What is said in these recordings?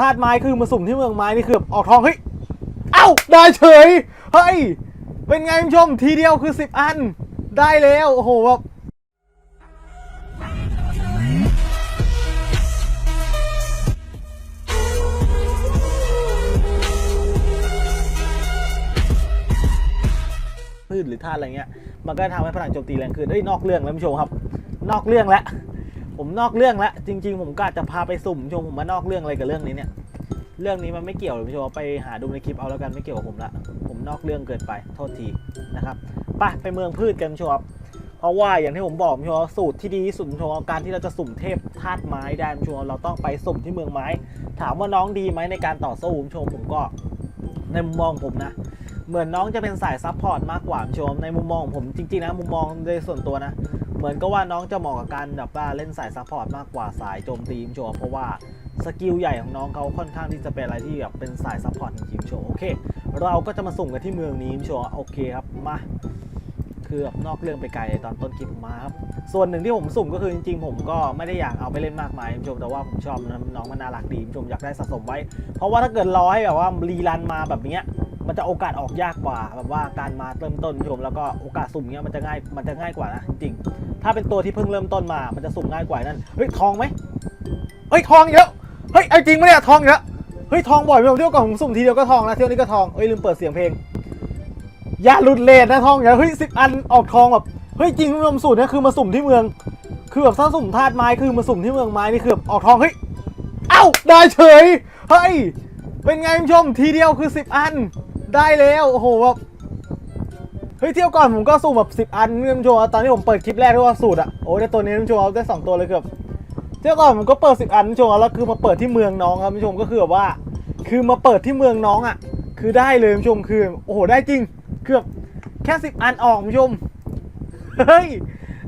ธาตุไม้คือมาสุ่มที่เมืองไม้นี่คือออกทองเฮ้ย เอ้าได้เฉย เฮ้ย เป็นไงคุณผู้ชมทีเดียวคือ 10 อัน ได้แล้ว โอ้โหแบบพืชหรือธาตุอะไรเงี้ย มันก็ทำให้พลังโจมตีแรงขึ้นเอ้ยนอกเรื่องแล้วคุณผู้ชมครับ นอกเรื่องแล้ว ผมนอกเรื่องแล้วจริง ๆ ผมก็อาจจะพาไปสุ่มชมผมมานอกเรื่องอะไรกับเรื่องนี้เนี่ย เรื่องนี้มันไม่เกี่ยวผู้ชมไปหาดูในคลิปเอาแล้วกันไม่เกี่ยวกับผมละผมนอกเรื่องเกินไปโทษทีนะครับไปไปเมืองพืชกันผู้ชมเพราะว่าอย่างที่ผมบอกผู้ชมสูตรที่ดีที่สุดผู้ชมการที่เราจะสุ่มเทพธาตุไม้ได้ผู้ชมเราต้องไปสุ่มที่เมืองไม้ ถามว่าน้องดีไหมในการต่อสู้ผู้ชมผมก็ในมุมมองผมนะเหมือนน้องจะเป็นสายซัพพอร์ตมากกว่าผู้ชมในมุมมองของผมจริงๆนะมุมมองโดยส่วนตัวนะ เหมือนก็ว่าน้องจะเหมาะกับการแบบว่าเล่นสายซัพพอร์ตมากกว่าสายโจมตีคุณผู้ชมเพราะว่าสกิลใหญ่ของน้องเขาค่อนข้างที่จะเป็นอะไรที่แบบเป็นสายซัพพอร์ตจริงๆโชว์โอเค เราก็จะมาสุ่มกันที่เมืองนี้มโชว์โอเคครับมาคือแบบนอกเรื่องไปไกลตอนต้นคลิปมาครับส่วนหนึ่งที่ผมสุ่มก็คือจริงๆ ผมก็ไม่ได้อยากเอาไปเล่นมากมายคุณผู้ชมแต่ว่าผมชอบนะน้องมันน่ารักดีคุณผู้ชมอยากได้สะสมไว้ เพราะว่าถ้าเกิดรอให้แบบว่ารีรันมาแบบเนี้ย มันจะโอกาสออกยากกว่าแบบว่าการมาเริ่มต้นผู้ชมแล้วก็โอกาสสุ่มเนี้ยมันจะง่ายมันจะง่ายกว่านะจริงๆถ้าเป็นตัวที่เพิ่งเริ่มต้นมา มันจะสุ่มง่ายกว่านั่นเฮ้ยทองไหมเฮ้ยทองเยอะเฮ้ยไอ้จริงปะเนี่ยทองอีกแล้วเฮ้ยทองบ่อยไปผมเที่ยวก่อนผมสุ่มทีเดียวก็ทองนะเที่ยวนี้ก็ทองเฮ้ยลืมเปิดเสียงเพลงอย่าหลุดเลทนะทองอย่าเฮ้ยสิบอันออกทองแบบเฮ้ยจริงผู้ชมสูตรเนี่ยคือมาสุ่มที่เมือง คือแบบถ้าสุ่มธาตุไม้คือมาสุ่มที่เมืองไม้นี่คือแบบออกทองเฮ้ยเอ้าได้เฉยเฮ้ยเป็นไงคุณผู้ชมทีเดียวคือสิบอัน ได้แล้วโอ้โหแบบเฮ้ยเที่ยวก่อนผมก็สุ่มแบบสิบอันคุณผู้ชมตอนที่ผมเปิดคลิปแรกที่ว่าสูตรอะโอ้ได้ตัวนี้คุณผู้ชมได้สองตัวเลยเกือบเที่ยวก่อนผมก็เปิดสิบอันคุณผู้ชมแล้วคือมาเปิดที่เมืองน้องครับคุณผู้ชมก็คือแบบว่า คือมาเปิดที่เมืองน้องอะ คือได้เลยคุณผู้ชมคือโอ้โหได้จริงเกือบแค่สิบอันออกคุณผู้ชมเฮ้ย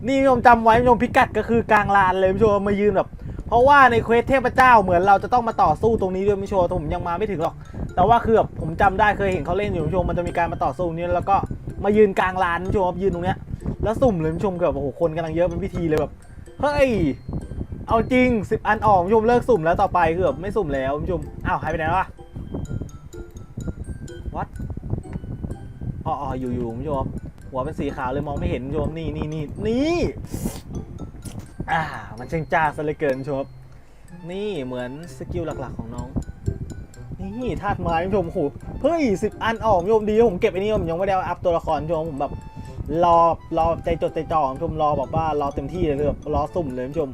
นี่คุณผู้ชมจำไว้คุณผู้ชมพิกัดก็คือกลางลานเลยคุณผู้ชมมายืนแบบ ราะว่าในเควสเทพเจ้าเหมือนเราจะต้องมาต่อสู้ตรงนี้ด้วยคุณผู้ชต่ผมยังมาไม่ถึงหรอก แต่ว่าคือแบบผมจำได้เคยเห็นเขาเล่นอยู่คุณผู้ชมันจะมีการมาต่อสู้นี้แล้วก็มายืนกลางลานคุณผู้ชมยืนตรงเนี้ยแล้วสุ่มเลยคุณผู้ชมคือแบบโอ้โหคนกำลังเยอะเป็นพิธีเลยแบบเฮ้ยเอาจริงสิบอันออกคุณผู้ชเลิกสุ่มแล้วต่อไปคือแบบไม่สุ่มแล้วคุณผู้ชอ้าวหายไปไหนวะวัดอ๋ออยู่อยู่คุณผู้ชมหัวเป็นสีขาวเลยมองไม่เห็นคุณผู้ชมนี่นี่นี่นี่ อ่า มันช่างจ้าซะเหลือเกินชมนี่เหมือนสกิลหลักๆของน้อง นี่ธาตุไม้คุณผู้ชมโหเฮ้ยสิบอันออกชมดีผมเก็บไอ้นี่ผมยังไม่ได้อาอัพตัวละครคุณผู้ชมผมแบบรอรอใจจดใจจ่อคุณผู้ชมรอแบบว่ารอเต็มที่เลยคือแบบรอสุ่มเลยคุณผู้ชม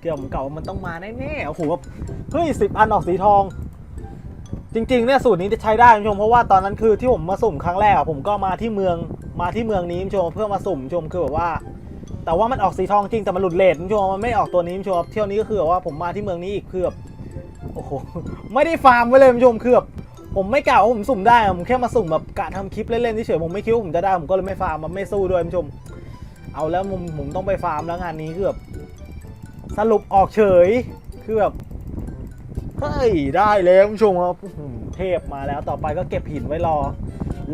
เกี่ยวผมเก่ามันต้องมาแน่ๆโอ้โหแบบเฮ้ยสิบอันออกสีทอง จริงๆเนี่ยสูตรนี้จะใช้ได้คุณผู้ชมเพราะว่าตอนนั้นคือที่ผมมาสุ่มครั้งแรกอะผมก็มาที่เมืองมาที่เมืองนี้คุณผู้ชมเพื่อมาสุ่มคุณผู้ชมคือแบบว่า แต่ว่ามันออกสีทองจริงแต่มันหลุดเลทคุณผู้ชมมันไม่ออกตัวนี้คุณผู้ชมเที่ยวนี้ก็คือแบบว่าผมมาที่เมืองนี้อีกคือแบบโอ้โหไม่ได้ฟาร์มไว้เลยคุณผู้ชมคือแบบผมไม่กล่าวว่าผมสุ่มได้ผมแค่มาสุ่มแบบกะทำคลิปเล่นๆเฉยๆผมไม่คิดว่าผมจะได้ผมก็เลยไม่ฟาร์มมันไม่สู้ด้วยคุณผู้ชม เอาแล้วผมผมต้องไปฟาร์มแล้วงานนี้คือแบบสรุปออกเฉยคือแบบเฮ้ยได้แล้วคุณผู้ชมครับเทพมาแล้วต่อไปก็เก็บหินไว้รอ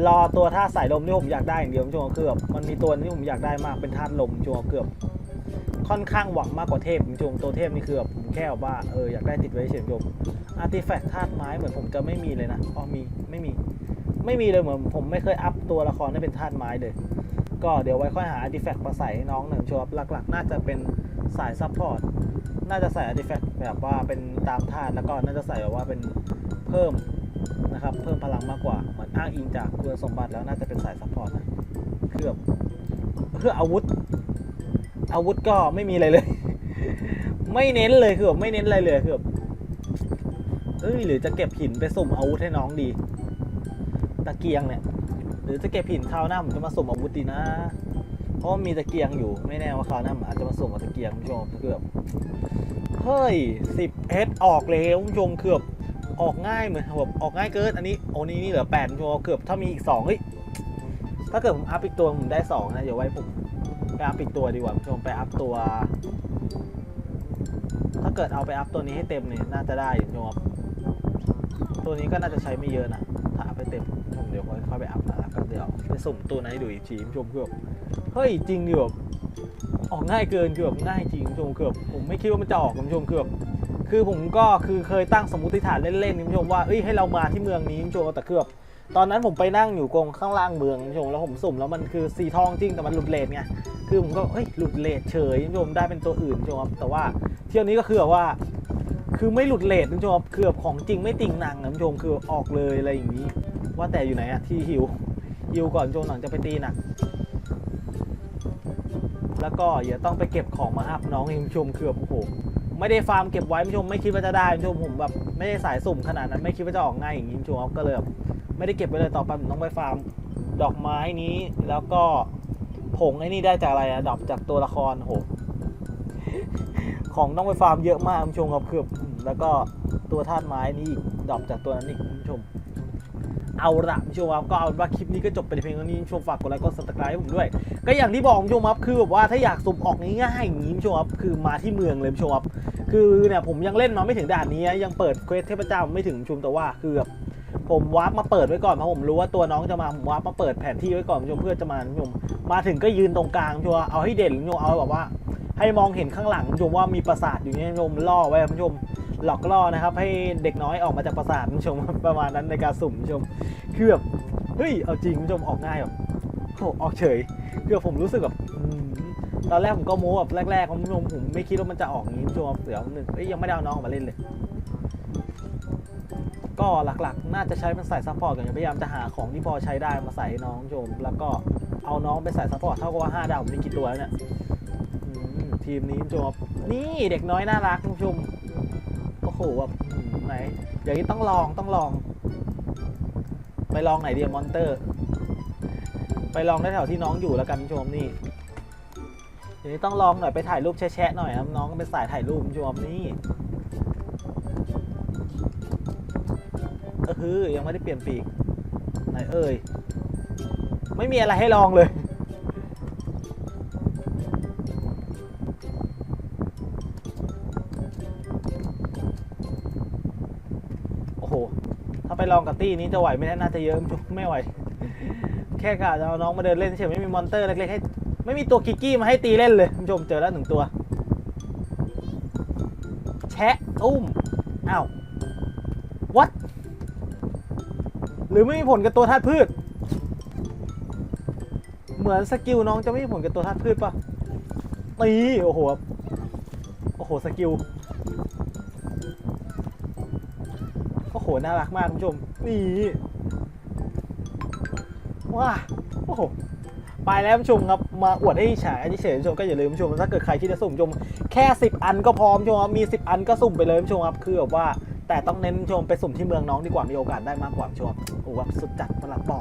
รอตัวท่าตุสายลมที่ผมอยากได้อย่างเดียวคุณผู้ชมคือแบบมันมีตัวที่ผมอยากได้มากเป็นธาตุลมคุณผู้ชมเกือบ ค่อนข้างหวังมากกว่าเทพคุณผู้ชมตัวเทพนี่คือแบบผมแค่ว่าเอออยากได้ติดไว้เฉยๆคุณผู้ชมอาร์ติแฟกต์ธาตุไม้เหมือนผมจะไม่มีเลยนะอ๋อมีไม่มีไม่มีเลยเหมือนผมไม่เคยอัพตัวละครให้เป็นธาตุไม้เลย ก็เดี๋ยวไว้ค่อยหาอาร์ติแฟกต์มาใส่ให้น้องหนึ่งชมหลัก ๆ น่าจะเป็นสายซัพพอร์ตน่าจะใส่อาร์ติแฟกต์แบบว่าเป็นตามธาตุแล้วก็น่าจะใส่แบบว่าเป็นเพิ่ม นะครับ เพิ่มพลังมากกว่า เหมือนอ้างอิงจากคุณสมบัติแล้วน่าจะเป็นสายซัพพอร์ตนะคือแบบเพื่ออาวุธ อาวุธก็ไม่มีอะไรเลย ไม่เน้นเลยคือแบบไม่เน้นอะไรเลยคือแบบเอ้ยหรือจะเก็บหินไปสุ่มอาวุธให้น้องดี ตะเกียงเนี่ย หรือจะเก็บหินคราวหน้าผมจะมาสุ่มอาวุธดีนะ เพราะมีตะเกียงอยู่ไม่แน่ว่าคราวหน้าอาจจะมาสุ่มกับตะเกียงคุณผู้ชมเกือแบบเฮ้ยสิบเอสออกแล้วคุณผู้ชมเกือแบบ ออกง่ายเหมือนแบบออกง่ายเกินอันนี้โอ้นี่นี่เหลือแปดคุณผู้ชมเกือบถ้ามีอีกสองเฮ้ยถ้าเกิดผมอัพอีกตัวผมได้สองนะเดี๋ยวไว้ผมไปอัพอีกตัวดีกว่าคุณผู้ชมไปอัพตัว ถ้าเกิดเอาไปอัพตัวนี้ให้เต็มเนี่ยน่าจะได้อยู่คุณผู้ชมตัวนี้ก็น่าจะใช้ไม่เยอะนะถ้าอัพไปเต็มผมเดี๋ยวค่อยไปอัพนะแล้วก็เดี๋ยวไปสุ่มตัวนั้นให้ดูอีกทีคุณผู้ชมคือบเฮ้ยจริงดิแบบออกง่ายเกินคือบง่ายจริงคุณผู้ชมคือบผมไม่คิดว่ามันจะออกคุณผู้ชมคือบ คือผมก็คือเคยตั้งสมมติฐานเล่นๆคุณผู้ชมว่าเอ้ยให้เรามาที่เมืองนี้คุณผู้ชมแต่คือแบบตอนนั้นผมไปนั่งอยู่กรงข้างล่างเมืองคุณผู้ชมแล้วผมสุ่มแล้วมันคือสีทองจริงแต่มันหลุดเลทไงคือผมก็เฮ้ยหลุดเลทเฉยคุณผู้ชมได้เป็นตัวอื่นคุณผู้ชมครับแต่ว่าเที่ยวนี้ก็คือแบบว่า คือไม่หลุดเลทคุณผู้ชมครับคือของจริงไม่ติงหนังนะคุณผู้ชมคือออกเลยอะไรอย่างนี้ ว่าแต่อยู่ไหนอะที่ฮิวฮิวก่อนคุณผู้ชมหนังจะไปตีหนัก แล้วก็อย่าต้องไปเก็บของมาอัพน้องคุณผู้ชมคือแบบโอ้โห ไม่ได้ฟาร์มเก็บไว้คุณผู้ชมไม่คิดว่าจะได้คุณผู้ชมผมแบบไม่ได้สายสุ่มขนาดนั้นไม่คิดว่าจะออกง่ายอย่างนี้คุณผู้ชมครับก็เลยไม่ได้เก็บไว้เลยต่อไปผมต้องไปฟาร์มดอกไม้นี้แล้วก็ผงไอ้นี่ได้จากอะไรอะดอกจากตัวละครโหของต้องไปฟาร์มเยอะมากคุณผู้ชมครับคือแบบแล้วก็ตัวธาตุไม้นี่อีกดอกจากตัวนั้นอีกคุณผู้ชม เอาละคุณผู้ชมครับก็เอาว่าคลิปนี้ก็จบไปในเพียงเท่านี้ชมฝากกดไลค์กด subscribe ให้ผมด้วย ก็อย่างที่บอกคุณผู้ชมครับคือแบบว่าถ้าอยากสุ่มออกง่ายๆอย่างนี้ผู้ชมครับคือมาที่เมืองเลยคุณผู้ชมครับคือเนี่ยผมยังเล่นมาไม่ถึงด่านนี้ยังเปิดเควสเทพเจ้าไม่ถึงคุมแต่ว่าคือแบบผมวาร์ปมาเปิดไว้ก่อนเพราะผมรู้ว่าตัวน้องจะมาผมวาร์ปมาเปิดแผนที่ไว้ก่อนผู้ชมเพื่อจะมาผู้ชมมาถึงก็ยืนตรงกลางคุณผู้ชมเอาให้เด่นผู้ชมเอาแบบว่า ให้มองเห็นข้างหลังผู้ชมว่ามีปราสาทอยู่เนี่ยผู้ชมล่อไว้ผู้ชม หลอกล่อนะครับ ให้เด็กน้อยออกมาจากปราสาทคุณผู้ชมประมาณนั้นในการสุ่มคุณผู้ชมคือแบบเฮ้ยเอาจริงคุณผู้ชมออกง่ายแบบโหออกเฉยคือผมรู้สึกแบบตอนแรกผมก็โม้แบบแรกๆคุณผู้ชมผมไม่คิดว่ามันจะออกงนี้คุณผู้ชมเดี๋ยวหนึ่งเอ้ยยังไม่ได้เอาน้องออกมาเล่นเลย ก็หลักๆ น่าจะใช้เป็นสายซัพพอร์ตกันอยู่พยายามจะหาของที่พอใช้ได้มาใส่น้องคุณผู้ชมแล้วก็เอาน้องไปใส่ซัพพอร์ตเท่ากับว่าห้าดาวผมมีกี่ตัวแล้วเนี่ยอืมทีมนี้จบนี่เด็กน้อยน่ารักคุณผู้ชม หแบบไหน อย่างนี้ต้องลองต้องลอง ไปลองไหนดีมอนเตอร์ ไปลองได้แถวที่น้องอยู่แล้วกันชมนี่อย่างนี้ต้องลองหน่อยไปถ่ายรูปแชะๆหน่อยครับน้องเป็นสายถ่ายรูปชมนี่ก็คือยังไม่ได้เปลี่ยนปีกไหนเอ่ยไม่มีอะไรให้ลองเลย ลองกับตี้นี้จะไหวไหมน่าจะเยอะไม่ไหว แค่กะจะเอาน้องมาเดินเล่นเฉยไม่มีมอนเตอร์เล็กๆให้ไม่มีตัวกิกกี้มาให้ตีเล่นเลยคุณผู้ชมเจอแล้วหนึ่งตัว แชะอุ้มอ้าว what หรือไม่มีผลกับตัวธาตุพืช เหมือนสกิลน้องจะไม่มีผลกับตัวธาตุพืชปะตีโอ้โหโอ้โหสกิล หน่ารักมากคุณผู้ชม นี่ว้าโอ้โหไปแล้วคุณผู้ชมครับมาอวดให้ฉายอันนี้เฉยผู้ชมก็อย่าลืมคุณผู้ชมถ้าเกิดใครที่จะสุ่มชม แค่ 10 อันก็พร้อมคุณผู้ชมครับมี 10 อันก็สุ่มไปเลยคุณผู้ชมครับคือแบบว่าแต่ต้องเน้นคุณผู้ชมไปสุ่มที่เมืองน้องดีกว่ามีโอกาสได้มากกว่าคุณผู้ชมโอ้โหแบบสุดจัดประหลัดบอก